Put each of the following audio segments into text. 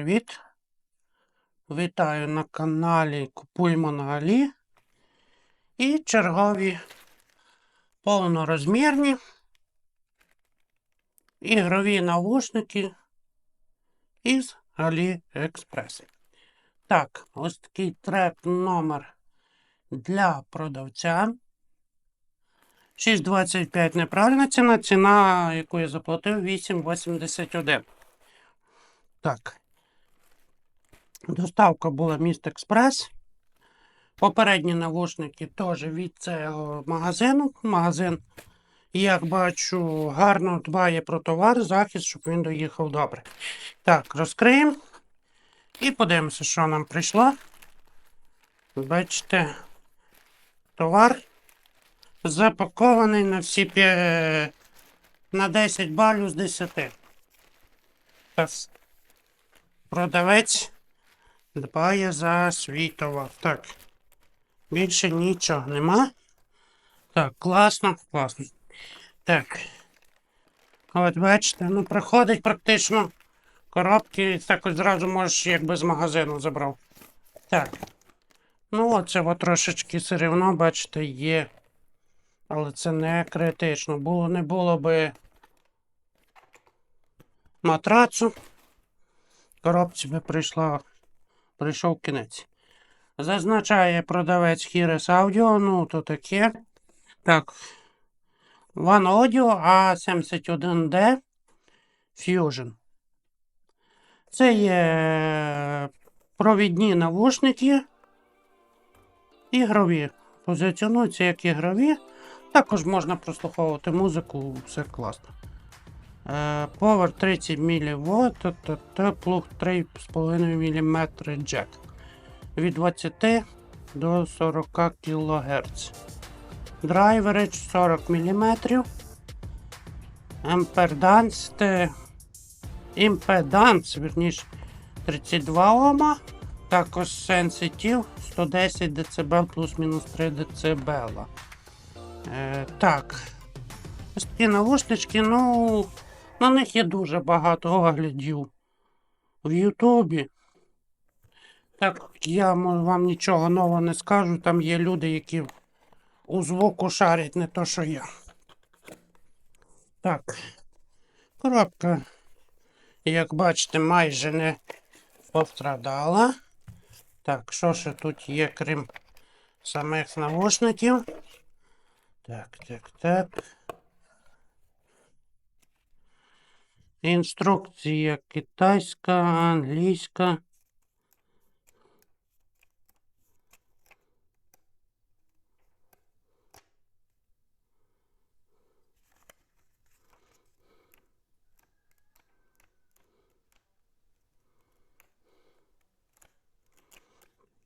привіт! Вітаю на каналі Купуймо на Алі. І чергові повнорозмірні ігрові навушники із AliExpress. Так, ось такий трек номер для продавця. 6,25 неправильна ціна, ціна, яку я заплатив, 8,81. Так. Доставка була міст Експрес. Попередні навушники теж від цього магазину. Магазин, як бачу, гарно дбає про товар, захист, щоб він доїхав добре. Так, розкриємо і подивимося, що нам прийшло. Бачите, товар запакований на всі п'є- на 10 балів з 10. Тас. Продавець дбає за свій товар. Так. Більше нічого нема. Так, класно, класно. Так. От бачите, ну приходить практично коробки, так ось зразу можеш якби з магазину забрав. Так. Ну, оце от трошечки все рівно, бачите, є. Але це не критично. Було не було би матрацу. Коробці би прийшла, прийшов кінець. Зазначає продавець Hires Audio, ну то таке. Так. One Audio A71D Fusion. Це є провідні навушники. Ігрові. Позиціонуються як ігрові. Також можна прослуховувати музику, все класно. Power 30 мВ та, плуг 3,5 мм джек. Від 20 до 40 кГц. Драйверидж 40 мм. Емперданс, те- імпеданс, верніше, 32 Ома. Також сенситив 110 дБ плюс-мінус 3 дБ. Е, так. Ось такі навушнички, ну, на них є дуже багато оглядів в Ютубі. Так, я вам нічого нового не скажу. Там є люди, які у звуку шарять, не то, що я. Так. Коробка, як бачите, майже не пострадала. Так, що ще тут є, крім самих навушників? Так, так, так. Інструкція китайська, англійська.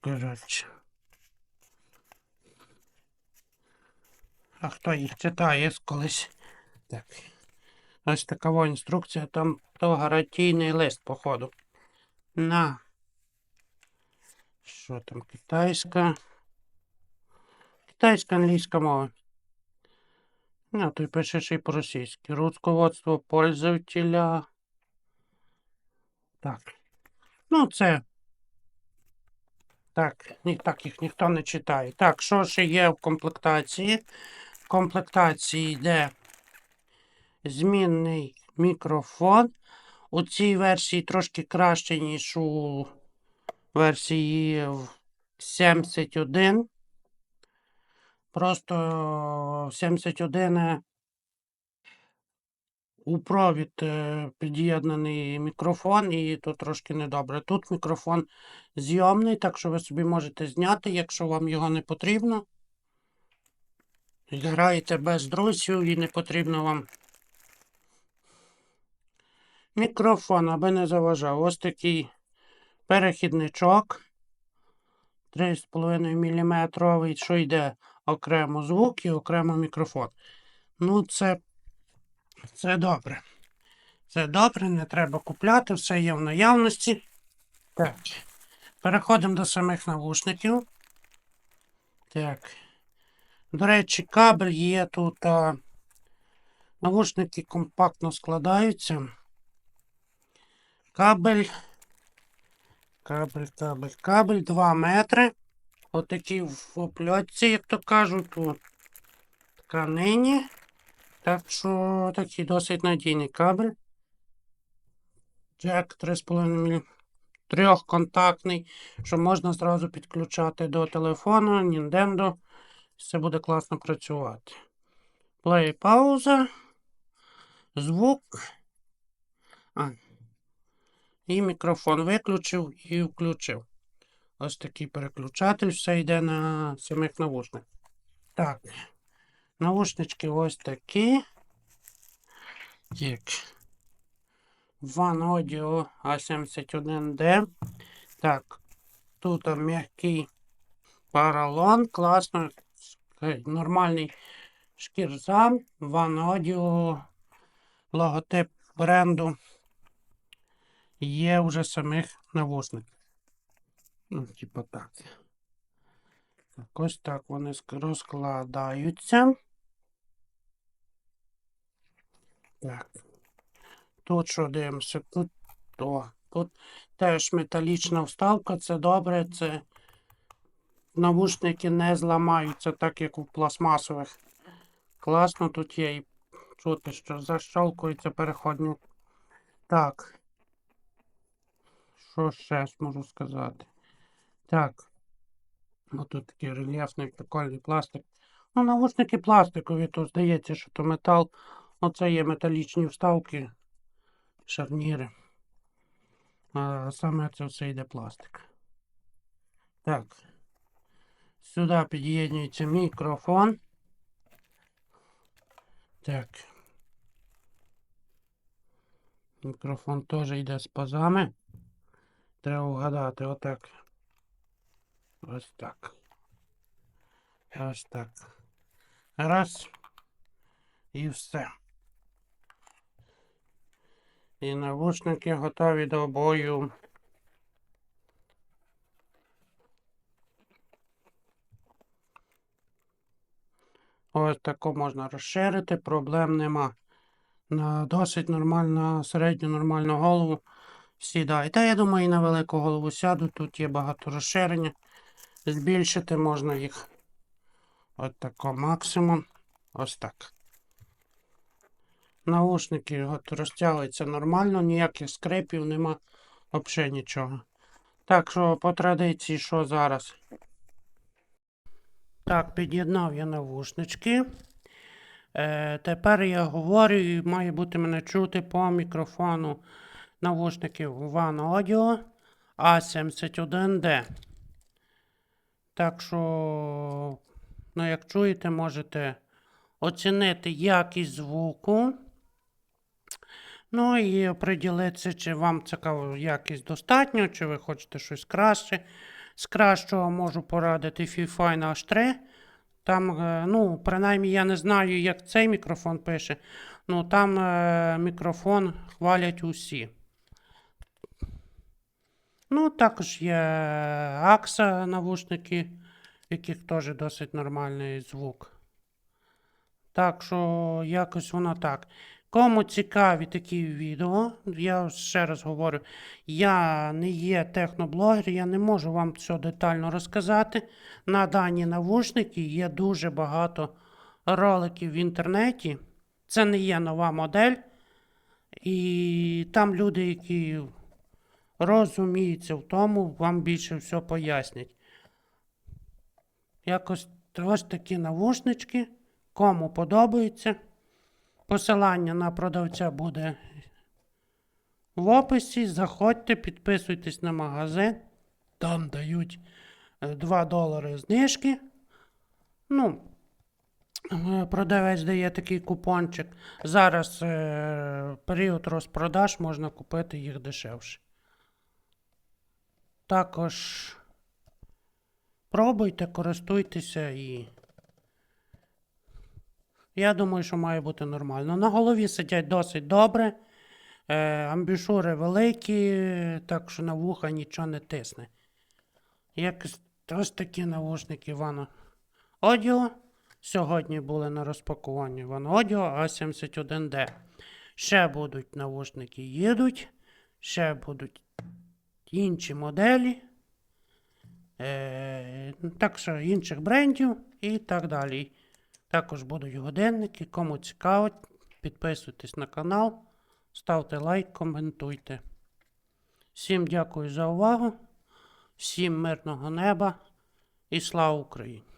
Коротше. А хто їх читає колись? Так. Ось така во інструкція, там то гарантійний лист, походу. На. Що там, китайська? Китайська англійська мова. Ну, тут пише ще й по-російськи. Руководство пользователя. Так. Ну, це. Так, ні, так їх ніхто не читає. Так, що ще є в комплектації? В комплектації йде змінний мікрофон. У цій версії трошки краще, ніж у версії в 71. Просто 71 е, у провід е, під'єднаний мікрофон, і тут трошки недобре. Тут мікрофон зйомний, так що ви собі можете зняти, якщо вам його не потрібно. Граєте без друзів і не потрібно вам мікрофон, аби не заважав. Ось такий перехідничок 3,5 мм, що йде окремо звук і окремо мікрофон. Ну, це, це добре. Це добре, не треба купляти, все є в наявності. Так. Переходимо до самих навушників. Так. До речі, кабель є тут. А... Навушники компактно складаються. Кабель Кабель, кабель, кабель 2 метри. Отакі в опльотці, як то кажуть, у тканині. Так що такий досить надійний кабель. Джек 3,5 мм. Трьохконтактний, що можна зразу підключати до телефону, Nintendo. Все буде класно працювати. Плей пауза. Звук. А. І мікрофон виключив і включив. Ось такий переключатель, все йде на самих навушниках. Так. Навушнички ось такі. Як. One Audio A71D. Так. Тут м'який поролон. Класно. Нормальний шкірзам. One Audio. Логотип бренду. Є вже самих навушників. Ну, типа так. Так, ось так вони розкладаються. Так. Тут що дивимося? Тут, о, тут теж металічна вставка, це добре, це навушники не зламаються, так як у пластмасових. Класно тут є і чути, що защолкується переходник. Так. Що ще можу сказати? Так. Ось тут такий рельєфний прикольний пластик. Ну, навушники пластикові, то здається, що то метал. Оце є металічні вставки, шарніри. А саме це все йде пластик. Так. Сюди під'єднується мікрофон. Так. Мікрофон теж йде з пазами. Треба вгадати отак. Ось так. Ось так. Раз. І все. І навушники готові до бою. Ось тако можна розширити, проблем нема. На досить нормальну, середню нормальну голову сідає. Та я думаю, і на велику голову сяду. Тут є багато розширення. Збільшити можна їх. От тако максимум. Ось так. Наушники розтягуються нормально, ніяких скрипів нема, взагалі нічого. Так що по традиції, що зараз? Так, під'єднав я навушнички. Е, тепер я говорю і має бути мене чути по мікрофону навушників One Audio A71D. Так що, ну, як чуєте, можете оцінити якість звуку. Ну і оприділитися, чи вам цікава якість достатньо, чи ви хочете щось краще. З кращого можу порадити Fifine H3. Там, е, ну, принаймні, я не знаю, як цей мікрофон пише. Ну, там е, мікрофон хвалять усі. Ну, також є Акса навушники, в яких теж досить нормальний звук. Так що якось воно так. Кому цікаві такі відео, я ще раз говорю, я не є техноблогер, я не можу вам все детально розказати. На дані навушники є дуже багато роликів в інтернеті. Це не є нова модель. І там люди, які розуміються в тому, вам більше все пояснять. Якось ось такі навушнички. Кому подобається. Посилання на продавця буде в описі. Заходьте, підписуйтесь на магазин. Там дають е, 2 долари знижки. Ну, е, продавець дає такий купончик. Зараз е, період розпродаж можна купити їх дешевше. Також пробуйте, користуйтеся і. Я думаю, що має бути нормально. На голові сидять досить добре. Е, амбішури великі, так що на вуха нічого не тисне. Якось ось такі навушники Івана Одіо. Сьогодні були на розпакуванні Івана Одіо А71D. Ще будуть навушники їдуть. Ще будуть інші моделі. Е, так що інших брендів і так далі. Також будуть годинники. Кому цікаво, підписуйтесь на канал, ставте лайк, коментуйте. Всім дякую за увагу. Всім мирного неба і слава Україні!